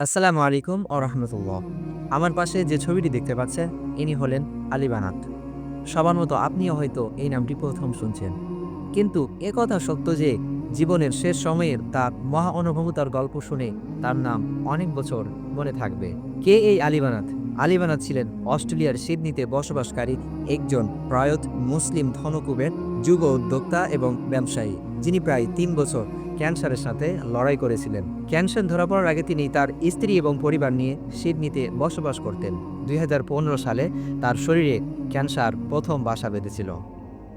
আসসালামু আলাইকুম রহমতুল্লাহ। আমার পাশে যে ছবিটি দেখতে পাচ্ছেন, ইনি হলেন আলী বানাত। সবার মতো আপনিও হয়তো এই নামটি প্রথম শুনছেন। কিন্তু একথা সত্য যে, জীবনের শেষ সময়ের তার মহা অনুভবতার গল্প শুনে তার নাম অনেক বছর মনে থাকবে। কে এই আলিবানাথ আলিবানাথ ছিলেন অস্ট্রেলিয়ার সিডনিতে বসবাসকারী একজন প্রয়াত মুসলিম ধনকুবের যুগ উদ্যোক্তা এবং ব্যবসায়ী, যিনি প্রায় তিন বছর ক্যান্সারের সাথে লড়াই করেছিলেন। ক্যান্সার ধরা পড়ার আগে তিনি তার স্ত্রী এবং পরিবার নিয়ে সিডনিতে বসবাস করতেন। দুই হাজার পনেরো সালে তার শরীরে ক্যান্সার প্রথম বাসা বেঁধেছিল।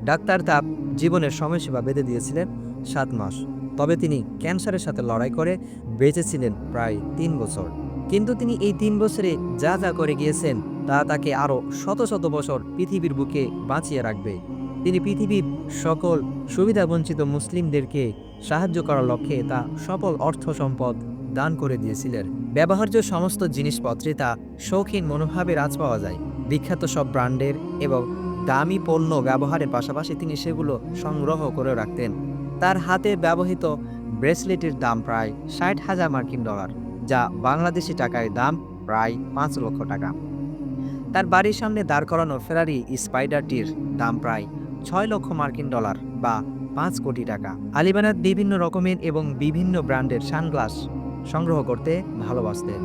ডাক্তার তার জীবনের সময়সীমা বেঁধে দিয়েছিলেন সাত মাস। তবে তিনি ক্যান্সারের সাথে লড়াই করে বেঁচেছিলেন প্রায় তিন বছর। কিন্তু তিনি এই তিন বছরে যা যা করে গিয়েছেন, তা তাকে আরও শত শত বছর পৃথিবীর বুকে বাঁচিয়ে রাখবে। তিনি পৃথিবীর সকল সুবিধাবঞ্চিত মুসলিমদেরকে সাহায্য করার লক্ষ্যে তা সফল অর্থ সম্পদ দান করে দিয়েছিলেন। ব্যবহার্য সমস্ত জিনিসপত্রে তা শৌখিন মনোভাবে রাজ পাওয়া যায়। বিখ্যাত সব ব্র্যান্ডের এবং দামি পণ্য ব্যবহারের পাশাপাশি তিনি সেগুলো সংগ্রহ করে রাখতেন। তার হাতে ব্যবহৃত ব্রেসলেটের দাম প্রায় ষাট হাজার মার্কিন ডলার, যা বাংলাদেশি টাকায় দাম প্রায় পাঁচ লক্ষ টাকা। তার বাড়ির সামনে দাঁড় করানো ফেরারি স্পাইডারটির দাম প্রায় ছয় লক্ষ মার্কিন ডলার। বা পাঁচ কোটি টাকা। আলিবানাত বিভিন্ন রকমের এবং বিভিন্ন ব্র্যান্ডের সানগ্লাস সংগ্রহ করতে ভালোবাসতেন।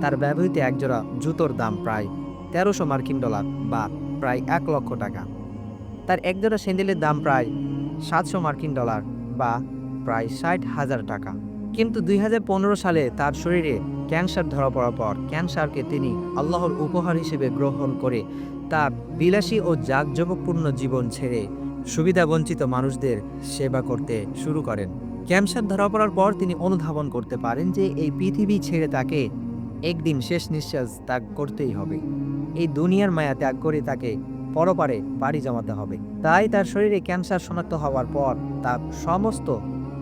তার ব্যবহৃত একজোড়া জুতোর দাম প্রায় তেরোশো মার্কিন ডলার বা প্রায় এক লক্ষ টাকা। তার একজোড়া স্যান্ডেলের দাম প্রায় সাতশো মার্কিন ডলার বা প্রায় ষাট হাজার টাকা। কিন্তু দুই হাজার পনেরো সালে তার শরীরে ক্যান্সার ধরা পড়ার পর ক্যান্সারকে তিনি আল্লাহর উপহার হিসেবে গ্রহণ করে তার বিলাসী ও জাঁকজমকপূর্ণ জীবন ছেড়ে সুবিধাবঞ্চিত মানুষদের সেবা করতে শুরু করেন। ক্যান্সার ধরা পড়ার পর তিনি অনুধাবন করতে পারেন যে এই পৃথিবী ছেড়ে তাকে একদিন শেষ নিঃশ্বাস ত্যাগ করতেই হবে। এই দুনিয়ার মায়া ত্যাগ করে তাকে পরপারে বাড়ি জমাতে হবে। তাই তার শরীরে ক্যান্সার শনাক্ত হওয়ার পর তার সমস্ত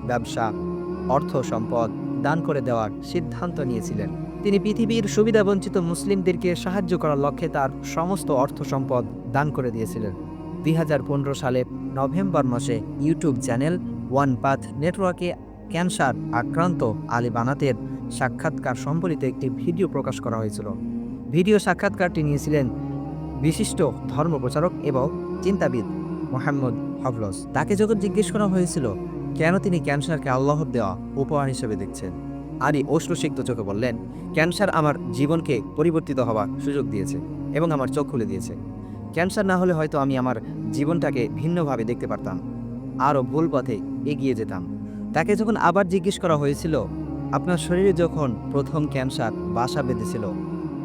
ব্যবসা, অর্থ সম্পদ দান করে দেওয়ার সিদ্ধান্ত নিয়েছিলেন। তিনি পৃথিবীর সুবিধাবঞ্চিত মুসলিমদেরকে সাহায্য করার লক্ষ্যে তার সমস্ত অর্থ সম্পদ দান করে দিয়েছিলেন। দুই হাজার পনেরো সালে নভেম্বর মাসে ইউটিউব চ্যানেল ওয়ান পাথ নেটওয়ার্কে ক্যান্সার আক্রান্ত আলী বানাতের সাক্ষাৎকার সম্বলিত একটি ভিডিও প্রকাশ করা হয়েছিল। ভিডিও সাক্ষাৎকারটি নিয়েছিলেন বিশিষ্ট ধর্ম প্রচারক এবং চিন্তাবিদ মোহাম্মদ হবলস তাকে যখন জিজ্ঞেস করা হয়েছিল, কেন তিনি ক্যান্সারকে আল্লাহর দেওয়া উপহার হিসেবে দেখছেন? আলী অশ্রুসিক্ত চোখে বললেন, ক্যান্সার আমার জীবনকে পরিবর্তিত হওয়ার সুযোগ দিয়েছে এবং আমার চোখ খুলে দিয়েছে। ক্যান্সার না হলে হয়তো আমি আমার জীবনটাকে ভিন্নভাবে দেখতে পারতাম, আরও ভুল পথে এগিয়ে যেতাম। তাকে যখন আবার জিজ্ঞেস করা হয়েছিল, আপনার শরীরে যখন প্রথম ক্যান্সার বাসা বেঁধেছিল,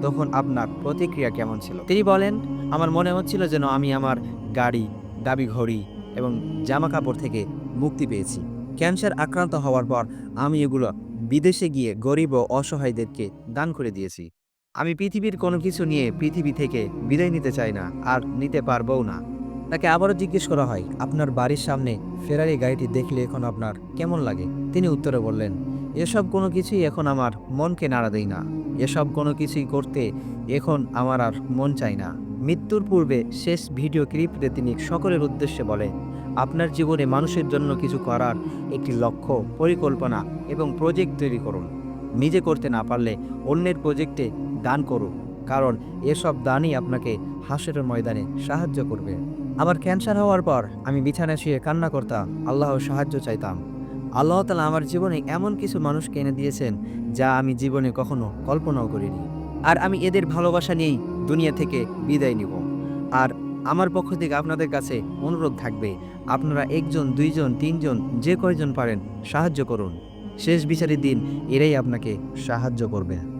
তখন আপনার প্রতিক্রিয়া কেমন ছিল? তিনি বলেন, আমার মনে হচ্ছিল যেন আমি আমার গাড়ি দাবি ঘড়ি এবং জামা কাপড় থেকে মুক্তি পেয়েছি। ক্যান্সার আক্রান্ত হওয়ার পর আমি এগুলো বিদেশে গিয়ে গরিব ও অসহায়দেরকে দান করে দিয়েছি। আমি পৃথিবীর কোনো কিছু নিয়ে পৃথিবী থেকে বিদায় নিতে চাই না, আর নিতে পারবও না। তাকে আবারও জিজ্ঞেস করা হয়, আপনার বাড়ির সামনে ফেরারি গাড়িটি দেখলে এখন আপনার কেমন লাগে? তিনি উত্তরে বললেন, এসব কোনো কিছুই এখন আমার মনকে নাড়া দেয় না। এসব কোনো কিছুই করতে এখন আমার আর মন চাই না। মৃত্যুর পূর্বে শেষ ভিডিও ক্লিপে তিনি সকলের উদ্দেশ্যে বলেন, আপনার জীবনে মানুষের জন্য কিছু করার একটি লক্ষ্য, পরিকল্পনা এবং প্রজেক্ট তৈরি করুন। নিজে করতে না পারলে অন্যের প্রজেক্টে দান করুন কারণ এসব দানই আপনাকে হাসের ময়দানে সাহায্য করবে। আমার ক্যান্সার হওয়ার পর আমি বিছানায় শুয়ে কান্না করতাম আল্লাহর সাহায্য চাইতাম। আল্লাহ তালা আমার জীবনে এমন কিছু মানুষকে এনে দিয়েছেন যা আমি জীবনে কখনো কল্পনাও করিনি। আর আমি এদের ভালোবাসা নিয়েই দুনিয়া থেকে বিদায় নিব। আর আমার পক্ষ থেকে আপনাদের কাছে অনুরোধ থাকবে, আপনারা একজন, দুইজন, তিনজন, যে কয়জন পারেন সাহায্য করুন। শেষ বিচারের দিন এরাই আপনাকে সাহায্য করবে।